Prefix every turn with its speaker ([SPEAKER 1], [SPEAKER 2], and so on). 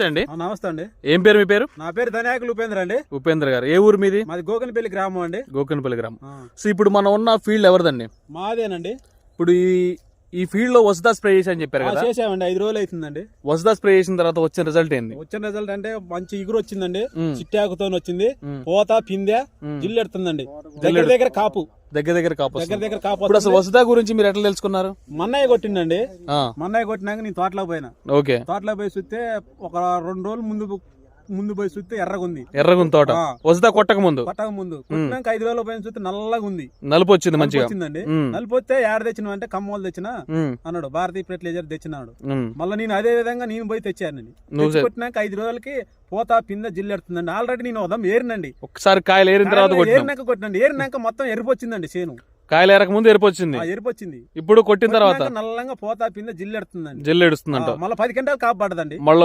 [SPEAKER 1] అండి.
[SPEAKER 2] నమస్తే అండి.
[SPEAKER 1] ఏం పేరు మీ పేరు?
[SPEAKER 2] నా పేరు ధనాయకులు ఉపేంద్ర అండి.
[SPEAKER 1] ఉపేంద్ర గారు. ఏ ఊరు మీది?
[SPEAKER 2] మాది గోకనపల్లి గ్రామం అండి.
[SPEAKER 1] గోకనపల్లి గ్రామం. సో ఇప్పుడు మనం ఉన్న ఫీల్డ్ ఎవరిదండి?
[SPEAKER 2] మాదేనండి.
[SPEAKER 1] ఇప్పుడు ఈ ఈ ఫీల్డ్లో వసుదా స్ప్రే చేసి అని చెప్పారు కదా.
[SPEAKER 2] చేసామండి ఐదు రోజులు అవుతుందండి
[SPEAKER 1] వసుదా స్ప్రే చేసిన తర్వాత వచ్చిన రిజల్ట్ ఏంది?
[SPEAKER 2] వచ్చిన రిజల్ట్ అంటే మంచి ఇగురు వచ్చిందండి. చిట్టాకుతో వచ్చింది. పోత పిందె
[SPEAKER 1] ఉమ్.
[SPEAKER 2] జిల్లెడుతుందండి దగ్గర దగ్గర కాపు.
[SPEAKER 1] దగ్గర దగ్గర కాపు
[SPEAKER 2] దగ్గర. దగ్గర కాపు
[SPEAKER 1] ఇప్పుడు అసలు. వసుదా గురించి మీరు ఎట్లా తెలుసుకున్నారు?
[SPEAKER 2] మన్నయ్య కొట్టిండండి.
[SPEAKER 1] ఆ,
[SPEAKER 2] మన్నయ్య కొట్టినాక నేను తోటలో పోయినా.
[SPEAKER 1] ఓకే.
[SPEAKER 2] తోటలో పోయి చూస్తే ఒక రెండు రోజులు ముందు ముందు పోయి చూస్తే ఎర్రగా ఉంది
[SPEAKER 1] ఎర్రగుంది తోట.
[SPEAKER 2] ఆ.
[SPEAKER 1] వసుదా కొట్టక ముందు.
[SPEAKER 2] కొట్టక ముందు. కొట్టినాక ఐదు రోజులు పోయిన చూస్తే నల్లగా ఉంది
[SPEAKER 1] నలుపు వచ్చింది మంచిగా.
[SPEAKER 2] వచ్చిందండి.
[SPEAKER 1] ఉమ్,
[SPEAKER 2] నలిపోతే ఏడ తెచ్చిన అంటే కమ్మోలు తెచ్చిన? అన్నాడు. భారతీయ ఫెర్టిలైజర్ తెచ్చినాడు. మళ్ళీ నేను అదే విధంగా నేను పోయి తెచ్చానండి
[SPEAKER 1] నువ్వు
[SPEAKER 2] తెచ్చి కొట్టినాక ఐదు రోజులకి పోతా పింద జిల్లెడుతుందండి ఆల్రెడీ నేను ఉదయం ఏరినండి.
[SPEAKER 1] ఒకసారి కాయలు ఏరిన తర్వాత
[SPEAKER 2] ఏరినాక కొట్టినండి ఏరినాక మొత్తం ఎరుపు వచ్చిందండి చేను.
[SPEAKER 1] కాయలు ఏరక ముందు ఎరుపు వచ్చింది.
[SPEAKER 2] ఆ ఎరుపు వచ్చింది.
[SPEAKER 1] ఇప్పుడు కొట్టిన తర్వాత?
[SPEAKER 2] నల్లంగా పోతా పింద జిల్లెడుతుందండి
[SPEAKER 1] జల్లు ఏడుస్తుందంట
[SPEAKER 2] మళ్ళీ పది గంటలు కాపాడదండి
[SPEAKER 1] మళ్ళీ